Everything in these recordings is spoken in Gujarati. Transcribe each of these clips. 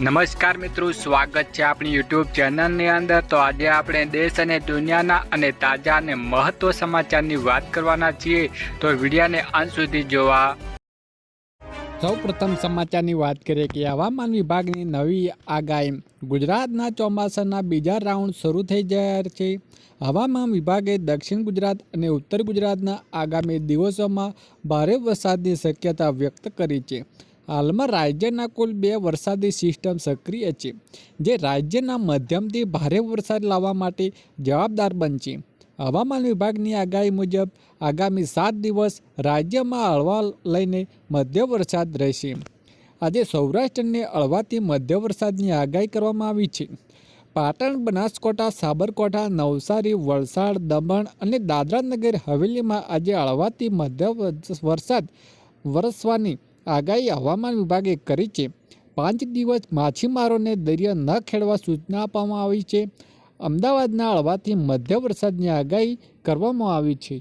નમસ્કાર મિત્રો, સ્વાગત છે આપણી યુટ્યુબ ચેનલની અંદર. તો આજે આપણે દેશ અને દુનિયાના અને તાજા અને મહત્વ સમાચારની વાત કરવાના છીએ. તો વિડીયાને અંત સુધી જોવા. સૌ પ્રથમ સમાચારની વાત કરીએ કે હવામાન વિભાગની નવી આગાહી. ગુજરાતના ચોમાસાના બીજા રાઉન્ડ શરૂ થઈ ગયા છે. હવામાન વિભાગે દક્ષિણ ગુજરાત અને ઉત્તર ગુજરાતના આગામી દિવસોમાં ભારે વરસાદની શક્યતા વ્યક્ત કરી છે. હાલમાં રાજ્યના કુલ બે વરસાદી સિસ્ટમ સક્રિય છે, જે રાજ્યના મધ્યમથી ભારે વરસાદ લાવવા માટે જવાબદાર બનશે. હવામાન વિભાગની આગાહી મુજબ, આગામી સાત દિવસ રાજ્યમાં હળવા લઈને મધ્ય વરસાદ રહેશે. આજે સૌરાષ્ટ્રને હળવાથી મધ્ય વરસાદની આગાહી કરવામાં આવી છે. પાટણ બનાસકોટા સાબરકાંઠા, નવસારી, વલસાડ, દમણ અને દાદરાનગર હવેલીમાં આજે હળવાથી મધ્ય વરસાદ વરસવાની આગાહી હવામાન વિભાગે કરી છે. પાંચ દિવસ માછીમારોને દરિયા ન ખેડવા સૂચના આપવામાં આવી છે. અમદાવાદના હળવાથી મધ્ય વરસાદની આગાહી કરવામાં આવી છે.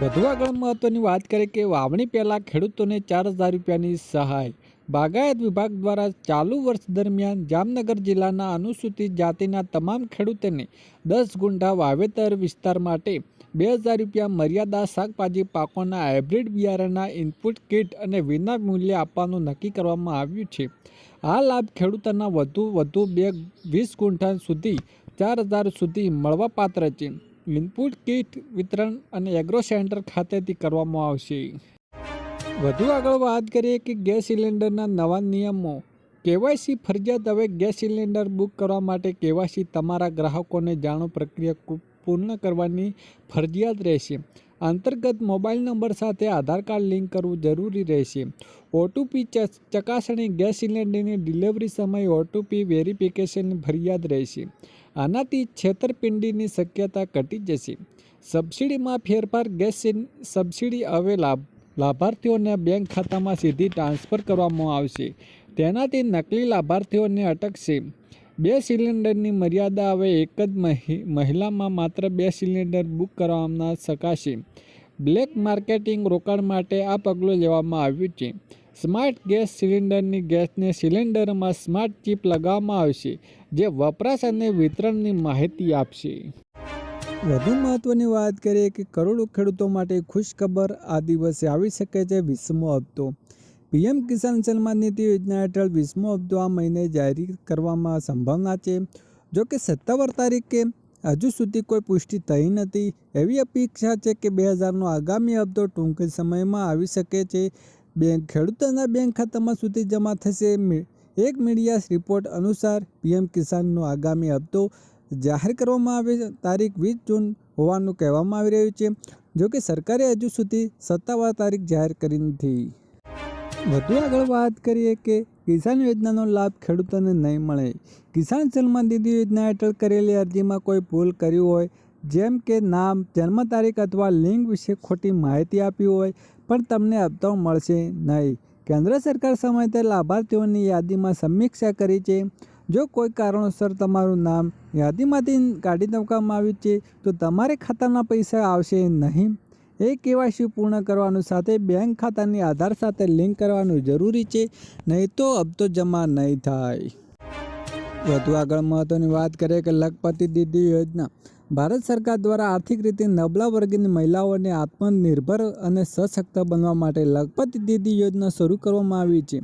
વધુ આગળ મહત્વની વાત કરીએ કે વાવણી પહેલાં ખેડૂતોને ચાર હજાર રૂપિયાની સહાય. બાગાયત વિભાગ દ્વારા ચાલુ વર્ષ દરમિયાન જામનગર જિલ્લાના અનુસૂચિત જાતિના તમામ ખેડૂતોને દસ ગુંઠા વાવેતર વિસ્તાર માટે બે હજાર રૂપિયા મર્યાદા શાકભાજી પાકોના હાઇબ્રિડ બિયારણના ઇનપુટ કિટ અને વિના મૂલ્યે આપવાનું નક્કી કરવામાં આવ્યું છે. આ લાભ ખેડૂતોના વધુ વધુ બે વીસ ગુંઠા સુધી, ચાર હજાર સુધી મળવાપાત્ર છે. ઇનપુટ કિટ વિતરણ અને એગ્રો સેન્ટર ખાતેથી કરવામાં આવશે. વધુ આગળ વાત કરીએ કે ગેસ સિલિન્ડરના નવા નિયમો. કેવાયસી ફરજિયાત હવે ગેસ સિલિન્ડર બુક કરવા માટે કેવાયસી તમારા ગ્રાહકોને જાણો પ્રક્રિયા પૂર્ણ કરવાની ફરજિયાત રહેશે. અંતર્ગત મોબાઈલ નંબર સાથે આધાર કાર્ડ લિંક કરવું જરૂરી રહેશે. ઓટીપી ચકાસણી ગેસ સિલિન્ડરની ડિલિવરી સમયે ઓટીપી વેરિફિકેશનની ફરિયાદ રહેશે. આનાથી છેતરપિંડીની શક્યતા ઘટી જશે. સબસિડીમાં ફેરફાર, ગેસ સબસિડી હવે લાભ, લાભાર્થીઓના બેંક ખાતામાં સીધી ટ્રાન્સફર કરવામાં આવશે. તેનાથી નકલી લાભાર્થીઓને અટકશે. બે સિલિન્ડરની મર્યાદા હવે એક જ મહિ- મહિલામાં માત્ર બે સિલિન્ડર બુક કરવામાં શકાશે. બ્લેક માર્કેટિંગ રોકાણ માટે આ પગલું લેવામાં આવ્યું છે. સ્માર્ટ ગેસ સિલિન્ડરની ગેસને સિલિન્ડરમાં સ્માર્ટ ચિપ લગાવવામાં આવશે, જે વપરાશ અને વિતરણની માહિતી આપશે. વધુ મહત્વની વાત કરીએ કે કરોડો ખેડૂતો માટે ખુશખબર આ દિવસે આવી શકે છે વીસમો હપ્તો પીએમ કિસાન સન્માન નિધિ યોજના હેઠળ વીસમો હપ્તો આ મહિને જારી કરવામાં સંભાવના છે. જો કે સત્તાવાર તારીખે હજુ સુધી કોઈ પુષ્ટિ થઈ નથી એવી અપેક્ષા છે કે બે હજારનો આગામી હપ્તો ટૂંક સમયમાં આવી શકે છે. બેંક ખેડૂતોના બેંક ખાતામાં સુધી જમા થશે એક મીડિયા રિપોર્ટ અનુસાર પીએમ કિસાનનો આગામી હપ્તો જાહેર કરવામાં આવે તારીખ વીસ જૂન હોવાનું કહેવામાં આવી રહ્યું છે. જો કે સરકારે હજુ સુધી સત્તાવાર તારીખ જાહેર કરી નથી. વધુ આગળ વાત કરીએ કે કિસાન યોજનાનો લાભ ખેડૂતોને નહીં મળે. કિસાન સન્માન નિધિ યોજના હેઠળ કરેલી અરજીમાં કોઈ ભૂલ કરી હોય, જેમ કે નામ, જન્મ તારીખ અથવા લિંગ વિશે ખોટી માહિતી આપી હોય, પણ તમને હપ્તો મળશે નહીં. કેન્દ્ર સરકાર સમયસર લાભાર્થીઓની યાદીમાં સમીક્ષા કરી છે. જો કોઈ કારણોસર તમારું નામ યાદીમાંથી કાઢી નાખવામાં આવ્યું છે, તો તમારે ખાતાના પૈસા આવશે નહીં. એ કેવાયસી પૂર્ણ કરવાનું સાથે બેંક ખાતાની આધાર સાથે લિંક કરવાનું જરૂરી છે, નહીં તો હપ્તો જમા નહીં થાય. વધુ આગળ મહત્વની વાત કરીએ કે લખપતિ દીદી યોજના. ભારત સરકાર દ્વારા આર્થિક રીતે નબળા વર્ગની મહિલાઓને આત્મનિર્ભર અને સશક્ત બનવા માટે લખપતિ દીદી યોજના શરૂ કરવામાં આવી છે.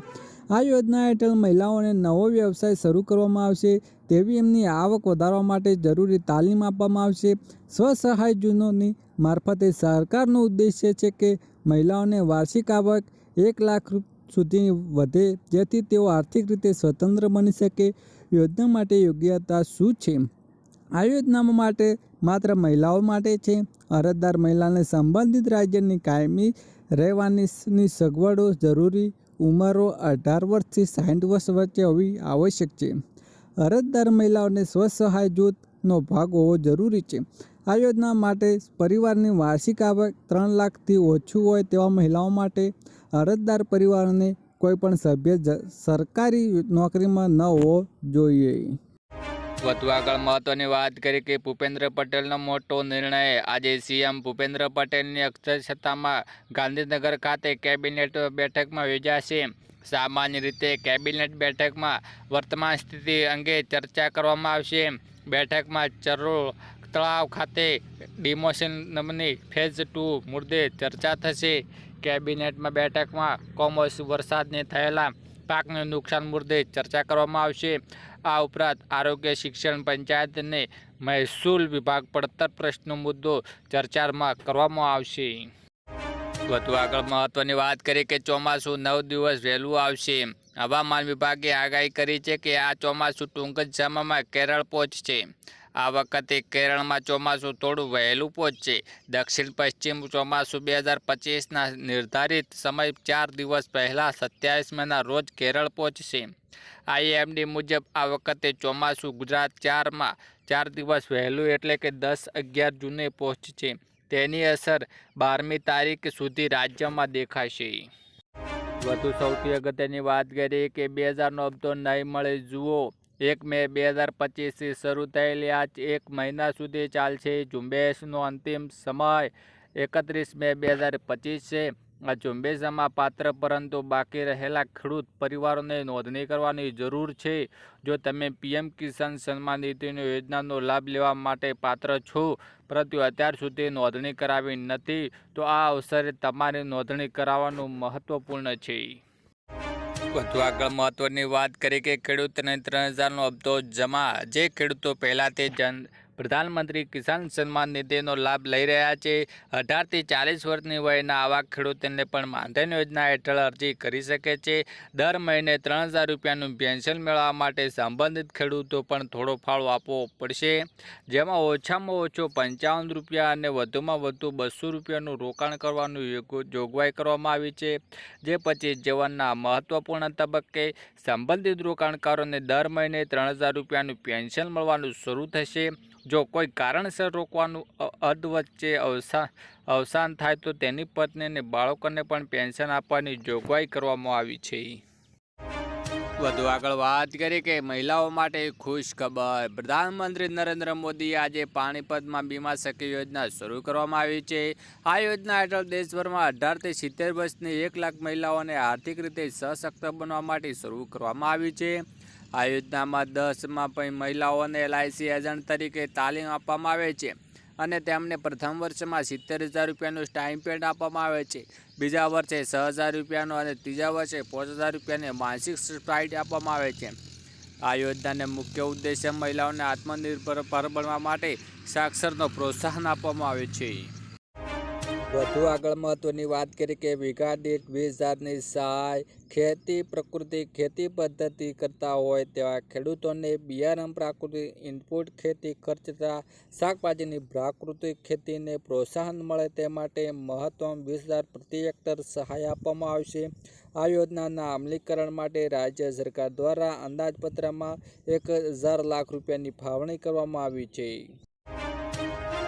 આ યોજના હેઠળ મહિલાઓને નવો વ્યવસાય શરૂ કરવામાં આવશે તેવી એમની આવક વધારવા માટે જરૂરી તાલીમ આપવામાં આવશે. સ્વસહાય જૂનોની મારફતે સરકારનો ઉદ્દેશ્ય છે કે મહિલાઓને વાર્ષિક આવક એક લાખ સુધી વધે, જેથી તેઓ આર્થિક રીતે સ્વતંત્ર બની શકે. યોજના માટે યોગ્યતા શું છે? આ યોજના માટે માત્ર મહિલાઓ માટે છે. અરજદાર મહિલાને સંબંધિત રાજ્યની કાયમી રહેવાની સગવડો જરૂરી ઉંમરો અઢાર વર્ષથી સાઠ વર્ષ વચ્ચે હોવી આવશ્યક છે. અરજદાર મહિલાઓને સ્વસહાય જૂથનો ભાગ હોવો જરૂરી છે. આ યોજના માટે પરિવારની વાર્ષિક આવક ત્રણ લાખથી ઓછું હોય તેવા મહિલાઓ માટે અરજદાર પરિવારને કોઈ પણ સભ્ય સરકારી નોકરીમાં ન હોવો જોઈએ. વધુ આગળ મહત્વની વાત કરી કે ભૂપેન્દ્ર પટેલનો મોટો નિર્ણય આજે સીએમ ભૂપેન્દ્ર પટેલની અધ્યક્ષતામાં ગાંધીનગર ખાતે કેબિનેટ બેઠકમાં યોજાશે. સામાન્ય રીતે કેબિનેટ બેઠકમાં વર્તમાન સ્થિતિ અંગે ચર્ચા કરવામાં આવશે. બેઠકમાં ચરો તળાવ ખાતે ડિમોશન ડિમોશનની ફેઝ ટુ મુદ્દે ચર્ચા થશે. કેબિનેટમાં બેઠકમાં કોમર્સ વરસાદને થયેલા પાકને નુકસાન મુદ્દે ચર્ચા કરવામાં આવશે. આ ઉપરાંત આરોગ્ય, શિક્ષણ, પંચાયત અને મહેસૂલ વિભાગ પડતર પ્રશ્નો મુદ્દો ચર્ચામાં કરવામાં આવશે. વધુ આગળ મહત્વની વાત કરીએ કે ચોમાસું નવ દિવસ વહેલું આવશે. હવામાન વિભાગે આગાહી કરી છે કે આ ચોમાસું ટૂંક જ સમયમાં કેરળ પહોંચશે. આ વખતે કેરળમાં ચોમાસું થોડું વહેલું પહોંચશે. દક્ષિણ પશ્ચિમ ચોમાસું બે હજાર પચીસના નિર્ધારિત સમય ચાર દિવસ પહેલાં સત્યાવીસ મેના રોજ કેરળ પહોંચશે. આઈએમડી મુજબ આ વખતે ચોમાસું ગુજરાત ચારમાં ચાર દિવસ વહેલું એટલે કે દસ અગિયાર જૂને પહોંચશે. તેની અસર બારમી તારીખ સુધી રાજ્યમાં દેખાશે વધુ સૌથી અગત્યની વાત કરીએ કે બે હજારનો હપ્તો નહીં મળે. જુઓ, એક મે બે હજાર પચીસથી શરૂ થયેલી આ એક મહિના સુધી ચાલશે. ઝુંબેશનો અંતિમ સમય એકત્રીસ મે બે હજાર પચીસ છે. આ ઝુંબેશમાં પાત્ર પરંતુ બાકી રહેલા ખેડૂત પરિવારોને નોંધણી કરવાની જરૂર છે. જો તમે પીએમ કિસાન સન્માન નિધિની યોજનાનો લાભ લેવા માટે પાત્ર છો, પરંતુ અત્યાર સુધી નોંધણી કરાવી નથી, તો આ અવસરે તમારી નોંધણી કરાવવાનું મહત્વપૂર્ણ છે. વધુ આગળ મહત્વની વાત કરી કે ખેડૂતને ત્રણ હજારનો હપ્તો જમા, જે ખેડૂતો પહેલાં તે જન પ્રધાનમંત્રી કિસાન સન્માન નિધિનો લાભ લઈ રહ્યા છે. અઢારથી ચાલીસ વર્ષની વયના આવા ખેડૂતોને પણ માનધન યોજના હેઠળ અરજી કરી શકે છે. દર મહિને ત્રણ હજાર રૂપિયાનું પેન્શન મેળવવા માટે સંબંધિત ખેડૂતો પણ થોડો ફાળો આપવો પડશે. જેમાં ઓછામાં ઓછો પંચાવન રૂપિયા અને વધુમાં વધુ બસો રૂપિયાનું રોકાણ કરવાનું જોગવાઈ કરવામાં આવી છે. જે પછી જીવનના મહત્વપૂર્ણ તબક્કે સંબંધિત રોકાણકારોને દર મહિને ત્રણ હજાર રૂપિયાનું પેન્શન મળવાનું શરૂ થશે. જો કોઈ કારણસર રોકવાનું અ- અધ વચ્ચે અવસાન અવસાન થાય તો તેની પત્ની અને બાળકોને પણ પેન્શન આપવાની જોગવાઈ કરવામાં આવી છે. વધુ આગળ વાત કરી કે મહિલાઓ માટે ખુશ ખબર. પ્રધાનમંત્રી નરેન્દ્ર મોદી આજે પાણીપતમાં બીમા સખી યોજના શરૂ કરવામાં આવી છે. આ યોજના હેઠળ દેશભરમાં અઢારથી સિત્તેર વર્ષની એક લાખ મહિલાઓને આર્થિક રીતે સશક્ત બનવા માટે શરૂ કરવામાં આવી છે. આ યોજનામાં દસમાં પણ મહિલાઓને એલઆઈસી એજન્ટ તરીકે તાલીમ આપવામાં આવે છે અને તેમને પ્રથમ વર્ષમાં સિત્તેર હજાર રૂપિયાનું સ્ટાઇપેન્ડ આપવામાં આવે છે. બીજા વર્ષે છ હજાર રૂપિયાનો અને ત્રીજા વર્ષે પાંચ હજાર રૂપિયાની માનસિક સ્ટાઇટ આપવામાં આવે છે. આ યોજનાને મુખ્ય ઉદ્દેશ્ય મહિલાઓને આત્મનિર્ભર પર બનવા માટે સાક્ષરનો પ્રોત્સાહન આપવામાં આવે છે. વધુ આગળ મહત્વની વાત કરી કે વીઘા દીઠ વીસ હજારની સહાય ખેતી પ્રકૃતિ ખેતી પદ્ધતિ કરતા હોય તેવા ખેડૂતોને બિયારણ પ્રાકૃતિક ઇનપુટ ખેતી ખર્ચતા શાકભાજીની પ્રાકૃતિક ખેતીને પ્રોત્સાહન મળે તે માટે મહત્તમ વીસ હજાર પ્રતિ હેક્ટર સહાય આપવામાં આવશે. આ યોજનાના અમલીકરણ માટે રાજ્ય સરકાર દ્વારા અંદાજપત્રમાં એક હજાર લાખ રૂપિયાની ફાળવણી કરવામાં આવી છે.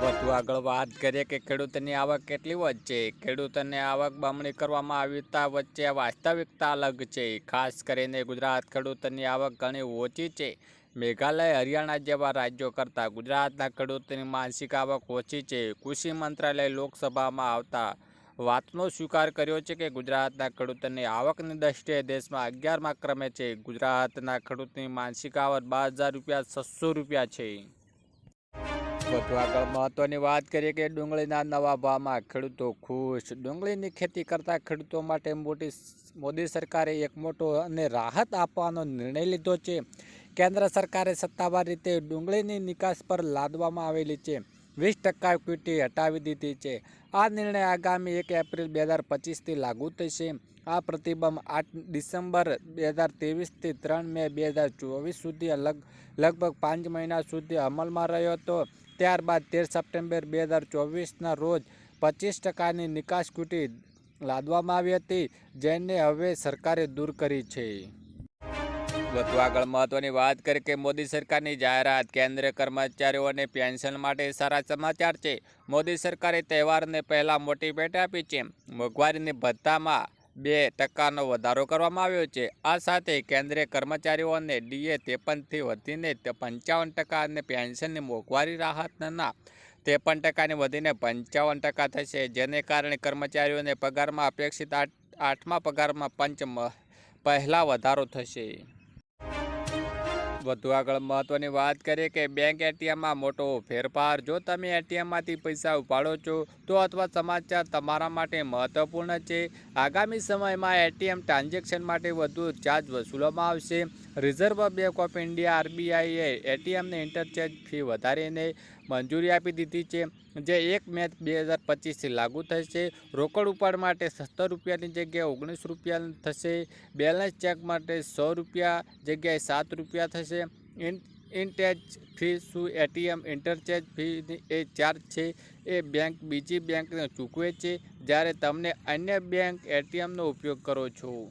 વધુ આગળ વાત કરીએ કે ખેડૂતની આવક કેટલી વચ્ચે ખેડૂતોની આવક બમણી કરવામાં આવતા વચ્ચે વાસ્તવિકતા અલગ છે. ખાસ કરીને ગુજરાત ખેડૂતની આવક ઘણી ઓછી છે. મેઘાલય, હરિયાણા જેવા રાજ્યો કરતાં ગુજરાતના ખેડૂતોની માનસિક આવક ઓછી છે. કૃષિ મંત્રાલય લોકસભામાં આવતા વાતનો સ્વીકાર કર્યો છે કે ગુજરાતના ખેડૂતોની આવકની દ્રષ્ટિએ દેશમાં અગિયારમાં ક્રમે છે. ગુજરાતના ખેડૂતની માનસિક આવક બાર હજાર રૂપિયા, છસો રૂપિયા છે. વધુ મહત્વની વાત કરીએ કે ડુંગળીના નવા ભાવમાં ખેડૂતો ખુશ. ડુંગળીની ખેતી કરતા ખેડૂતો માટે મોટી મોદી સરકારે એક મોટો અને રાહત આપવાનો નિર્ણય લીધો છે. કેન્દ્ર સરકારે સત્તાવાર રીતે ડુંગળીની નિકાસ પર લાદવામાં આવેલી છે. વીસ ટકા ક્વિટી હટાવી દીધી છે. આ નિર્ણય આગામી એક એપ્રિલ બે હજાર પચીસથી લાગુ થશે. આ પ્રતિબંધ આઠ ડિસેમ્બર બે હજાર ત્રેવીસથી ત્રણ મે બે હજાર ચોવીસ સુધી લગ લગભગ પાંચ મહિના સુધી અમલમાં રહ્યો હતો. ત્યારબાદ તેર સપ્ટેમ્બર બે હજાર ચોવીસના રોજ પચીસ ટકાની નિકાસ કુટી લાદવામાં આવી હતી, જેને હવે સરકારે દૂર કરી છે. વધુ આગળ મહત્વની વાત કરી કે મોદી સરકારની જાહેરાત કેન્દ્રીય કર્મચારીઓને પેન્શન માટે સારા સમાચાર છે. મોદી સરકારે તહેવારને પહેલાં મોટી ભેટ આપી છે. મોંઘવારીની ભથ્થામાં બે ટકાનો વધારો કરવામાં આવ્યો છે. આ સાથે કેન્દ્રીય કર્મચારીઓને ડીએ ત્રેપનથી વધીને પંચાવન ટકા અને પેન્શનની મોંઘવારી રાહતના ત્રેપન ટકાની વધીને પંચાવન ટકા થશે, જેને કારણે કર્મચારીઓને પગારમાં અપેક્ષિત આઠ, આઠમા પગારમાં પંચ પહેલા વધારો થશે. વધુ આગળ મહત્વની વાત કરીએ કે બેંક એટીએમમાં મોટો ફેરફાર. જો તમે એટીએમમાંથી પૈસા ઉપાડો છો, તો અથવા સમાચાર તમારા માટે મહત્વપૂર્ણ છે. આગામી સમયમાં એટીએમ ટ્રાન્ઝેક્શન માટે વધુ ચાર્જ વસૂલવામાં આવશે. રિઝર્વ બેંક ઓફ ઇન્ડિયા, આરબીઆઈએ એટીએમને ઇન્ટરચેન્જ ફી વધારીને મંજૂરી આપી દીધી છે, જે એક મે બે હજાર પચીસથી લાગુ થશે રોકડ ઉપાડ માટે સત્તર રૂપિયાની જગ્યાએ ઓગણીસ રૂપિયા થશે, બેલેન્સ ચેક માટે સો રૂપિયા જગ્યાએ સાત રૂપિયા થશે. ઇન ઇન્ટેચ ફી શું? એટીએમ ઇન્ટરચેન્જ ફી એ ચાર્જ છે, એ બેંક બીજી બેંકને ચૂકવે છે. જ્યારે તમને અન્ય બેંક એટીએમનો ઉપયોગ કરો છો.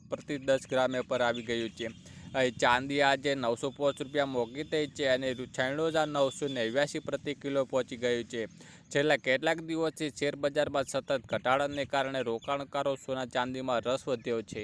પ્રતિ દસ ગ્રામે પર આવી ગયું છે. ચાંદી આજે નવસો પાંચ રૂપિયા મોંઘી થઈ છે અને છન્નું હજાર નવસો નેવ્યાસી પ્રતિ કિલો પહોંચી ગયું છે. છેલ્લા કેટલાક દિવસથી શેરબજારમાં સતત ઘટાડાને કારણે રોકાણકારો સોના ચાંદીમાં રસ વધ્યો છે.